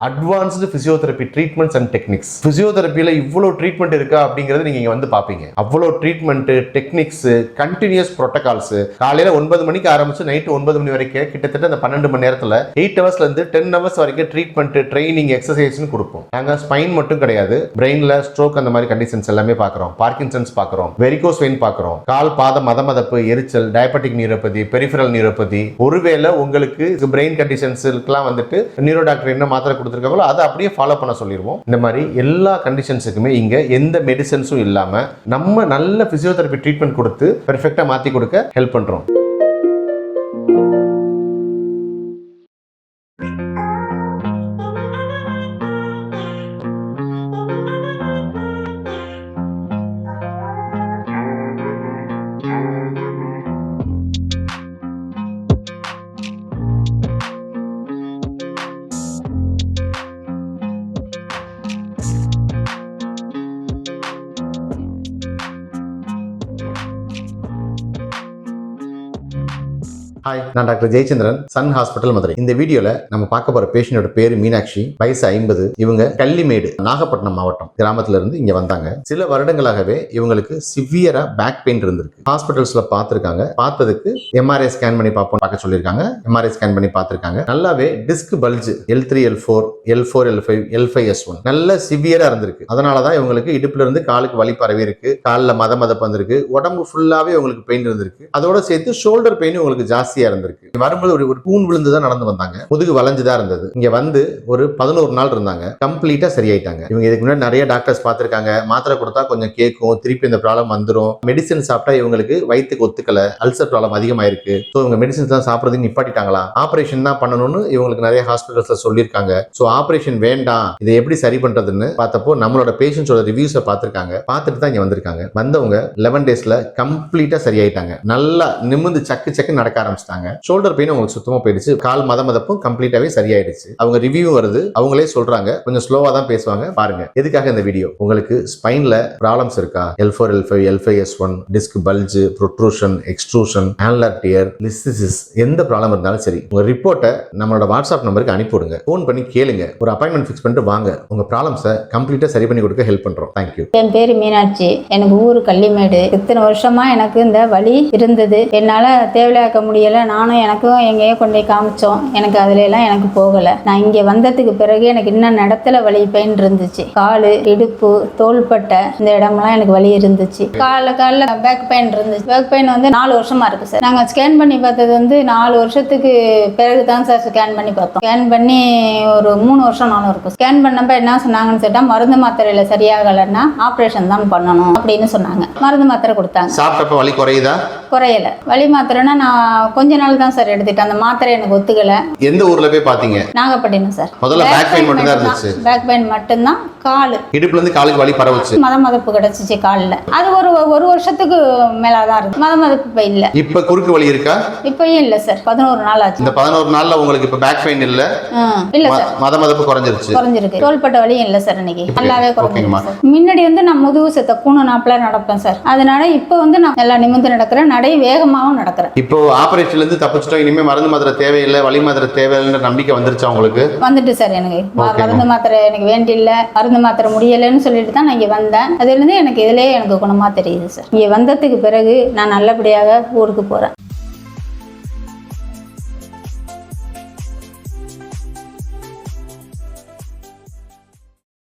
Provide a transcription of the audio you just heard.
Advanced physiotherapy treatments and techniques ஃபிசியோதெரப்பியில் இவ்வளோ treatment இருக்கா அப்படிங்கிறது நீங்கள் இங்கே வந்து பார்ப்பீங்க அவ்வளோ ட்ரீட்மெண்ட்டு டெக்னிக்ஸு கண்டினியூஸ் ப்ரோட்டோகால்ஸு காலையில் ஒன்பது மணிக்கு ஆரம்பிச்சு நைட்டு ஒன்பது மணி வரைக்கும் கிட்டத்தட்ட அந்த பன்னெண்டு மணி நேரத்தில் எயிட் ஹவர்ஸ்லேருந்து டென் ஹவர்ஸ் வரைக்கும் ட்ரீட்மெண்ட்டு ட்ரைனிங் எக்ஸசைஸ்னு கொடுப்போம். நாங்கள் ஸ்பைன் மட்டும் கிடையாது பிரெயினில் ஸ்ட்ரோக் அந்த மாதிரி கண்டிஷன்ஸ் எல்லாமே பார்க்குறோம் பார்க்கின்சன்ஸ் பார்க்குறோம் வெரிகோஸ் வெயின் பார்க்குறோம் கால் பாத மதமதப்பு எரிச்சல் டயபெட்டிக் நியூரோபதி பெரிஃபரல் நியூரோபதி ஒருவேளை உங்களுக்கு பிரெயின் கண்டிஷன்ஸுக்கெல்லாம் வந்துட்டு நியூரோ டாக்டர் என்ன மாத்திரை கொடுத்துருக்காங்களோ அதை அப்படியே ஃபாலோ பண்ண சொல்லிடுவோம் இந்த மாதிரி எல்லா கண்டிஷன்ஸுக்குமே இங்கே எந்த மெடிசன்ஸும் இல்லாமல் நம்ம நல்ல ஃபிசியோதெரபி ட்ரீட்மெண்ட் கொடுத்து பெர்ஃபெக்டாக மாற்றி கொடுக்க ஹெல்ப் பண்ணுறோம் ஹாய் நான் doctor Jayachandran Sun hospital Madurai. இந்த வீடியோல நம்ம பார்க்க போற பேஷண்டோட பேரு மீனாட்சி. வயசு ஐம்பது. இவங்க கள்ளிமேடு நாகப்பட்டினம் மாவட்டம். கிராமத்துல இருந்து இங்க வந்தாங்க. சில வருடங்களாகவே இவங்களுக்கு சிவியரா பேக் பெயின் இருந்திருக்கு. ஹாஸ்பிட்டல்ஸ்ல பார்த்திருக்காங்க. பார்த்ததுக்கு எம்ஆர்ஐ ஸ்கேன் பண்ணி பார்ப்போம் பார்க்க சொல்லியிருக்காங்க. எம்ஆர்ஐ ஸ்கேன் பண்ணி பார்த்திருக்காங்க. நல்லாவே disc bulge L three L four L four L five L five S one நல்ல சிவியரா இருந்திருக்கு. அதனால தான் இவங்களுக்கு இடுப்புல இருந்து காலுக்கு வலி பரவி இருக்கு. காலில் மத மதப்பு வந்திருக்கு. உடம்பு ஃபுல்லாவே உங்களுக்கு பெயின் இருந்திருக்கு. அதோட சேர்த்து ஷோல்டர் பெயின் உங்களுக்கு ஜாஸ்தி ஜாஸ்தியா இருந்திருக்கு. வரும்போது ஒரு ஒரு தூண் விழுந்து தான் நடந்து வந்தாங்க. முதுகு வளைஞ்சுதான் இருந்தது. இங்க வந்து ஒரு பதினோரு நாள் இருந்தாங்க. கம்ப்ளீட்டா சரியாயிட்டாங்க. இவங்க இதுக்கு முன்னாடி நிறைய டாக்டர்ஸ் பார்த்திருக்காங்க. மாத்திரை கொடுத்தா கொஞ்சம் கேட்கும் திருப்பி இந்த ப்ராப்ளம் வந்துடும் மெடிசன் சாப்பிட்டா இவங்களுக்கு வயிற்றுக்கு ஒத்துக்கல. அல்சர் ப்ராப்ளம் அதிகமாயிருக்கு. ஸோ இவங்க மெடிசன்ஸ் தான் சாப்பிட்றது நிப்பாட்டிட்டாங்களா? ஆப்ரேஷன் தான் பண்ணணும்னு இவங்களுக்கு நிறைய ஹாஸ்பிட்டல்ஸ்ல சொல்லியிருக்காங்க. ஸோ ஆப்ரேஷன் வேண்டாம். இதை எப்படி சரி பண்றதுன்னு பார்த்தப்போ நம்மளோட பேஷண்ட்ஸோட ரிவ்யூஸை பார்த்துருக்காங்க. பார்த்துட்டு தான் இங்க வந்திருக்காங்க. வந்தவங்க லெவன் டேஸ்ல கம்ப்ளீட்டா சரியாயிட்டாங்க. நல்லா நிமிர்ந்து சக்கு சக்கு நடக்க ஆரம்பிச்சிட்டாங்க. ஷோல்டர் பெயின் உங்களுக்கு சுத்தமா போயிடுச்சு. கால் மத மதப்பும் கம்ப்ளீட்டாகவே சரியாயிடுச்சு. அவங்க ரிவ்யூ வருது. அவங்களே சொல்றாங்க. கொஞ்சம் ஸ்லோவாக தான் பேசுவாங்க. பாருங்க. எதுக்காக இந்த வீடியோ உங்களுக்கு ஸ்பைனில் ப்ராப்ளம்ஸ் இருக்கா? L four L five L five S one disc bulge protrusion extrusion annular tear listhesis எந்த ப்ராப்ளம் இருந்தாலும் சரி உங்கள் ரிப்போர்ட்டை நம்மளோட வாட்ஸ்அப் நம்பருக்கு அனுப்பிவிடுங்க. ஃபோன் பண்ணி கேளுங்க. ஒரு அப்பாயின்மெண்ட் ஃபிக்ஸ் பண்ணிட்டு வாங்க. உங்கள் ப்ராப்ளம்ஸை கம்ப்ளீட்டாக சரி பண்ணி கொடுக்க ஹெல்ப் பண்ணுறோம் தேங்க்யூ என் பேர் மீனாட்சி. எனக்கு ஊர் கள்ளிமேடு. இத்தனை வருஷமா எனக்கு இந்த வழி இருந்தது. என்னால் தேவையாக்க முடியலை நானும் எனக்கும் எங்கேயோ கொண்டு போய் காமிச்சோம். எனக்கு அதுல எல்லாம் எனக்கு போகலை. நான் இங்கே வந்ததுக்கு பிறகு எனக்கு இன்னும் நடத்துல வலி பெயின் இருந்துச்சு கால் இடுப்பு தோள்பட்டை இந்த இடமெல்லாம் எனக்கு வலி இருந்துச்சு. காலில் காலில் பேக் பெயின் இருந்துச்சு. பேக் பெயின் வந்து நாலு வருஷமா இருக்கு சார். நாங்கள் ஸ்கேன் பண்ணி பார்த்தது வந்து நாலு வருஷத்துக்கு பிறகு தான் சார் ஸ்கேன் பண்ணி பார்த்தோம். ஸ்கேன் பண்ணி ஒரு மூணு வருஷம் நானும் இருக்கும். ஸ்கேன் பண்ணப்ப என்ன சொன்னாங்கன்னு சொல்லிட்டா மருந்து மாத்திரையில சரியாகலைன்னா ஆப்ரேஷன் தான் பண்ணணும் அப்படின்னு சொன்னாங்க. மருந்து மாத்திரை கொடுத்தாங்க. சாப்பிட்டப்ப வலி குறையுதா? குறையல. வலி மாத்திரைன்னா நான் கொஞ்ச நாள் தான் சார் எடுத்துட்டேன். அந்த மாத்திரை எனக்கு ஒத்துக்கல. எந்த ஊர்ல போய் பாத்தீங்க நாகப்பட்டினம் சார். முதல்ல back pain மட்டும்தான் இருந்துச்சு. பேக் பெயின் மட்டும்தான். கால். இடுப்புல இருந்து காலுக்கு வலி பரவுச்சு. மத மதப்பு கிடைச்சிச்சு காலில். அது ஒரு ஒரு வருஷத்துக்கு மேலே தான் இருக்கு மத மதப்பு இப்போ இல்லை. இப்ப குறுக்கு வலி இருக்கா? இப்பயும் இல்லை சார். பதினோரு நாள் ஆச்சு. இந்த பதினோரு நாள்ல உங்களுக்கு இப்ப பேக் பெயின் இல்ல. இல்லை சார். மத மதப்பு குறைஞ்சிருச்சு. குறைஞ்சிருக்கு. தோள்பட்ட வலியும் இல்லை சார் இன்னைக்கு. நல்லாவே. குறைஞ்சிருக்கு சார். முன்னாடி வந்து நான் முதுகு செத்த கூணு நாப்பில் நடப்பேன் சார். அதனால இப்போ வந்து நான் நல்லா நிமிர்ந்து நடக்கிறேன். நடை வேகமாகவும் நடக்கிறேன். இப்போ ஆபரேஷன்ல இருந்து தப்பிச்சிட்டோம். இனிமே மருந்து மாத்திரை தேவையில்லை வலி மாத்திரை தேவையில்லைன்ற நம்பிக்கை வந்துருச்சா உங்களுக்கு? வந்துட்டு சார் எனக்கு. மருந்து மாத்திரை எனக்கு வேண்டியில்லை. மருந்து மாத்திரை முடியலைன்னு சொல்லிட்டு தான் நான் இங்கே வந்தேன். அதுலேருந்து எனக்கு இதிலே எனக்கு குணமாக தெரியுது சார். இங்கே வந்ததுக்கு பிறகு நான் நல்லபடியாக ஊருக்கு போகிறேன்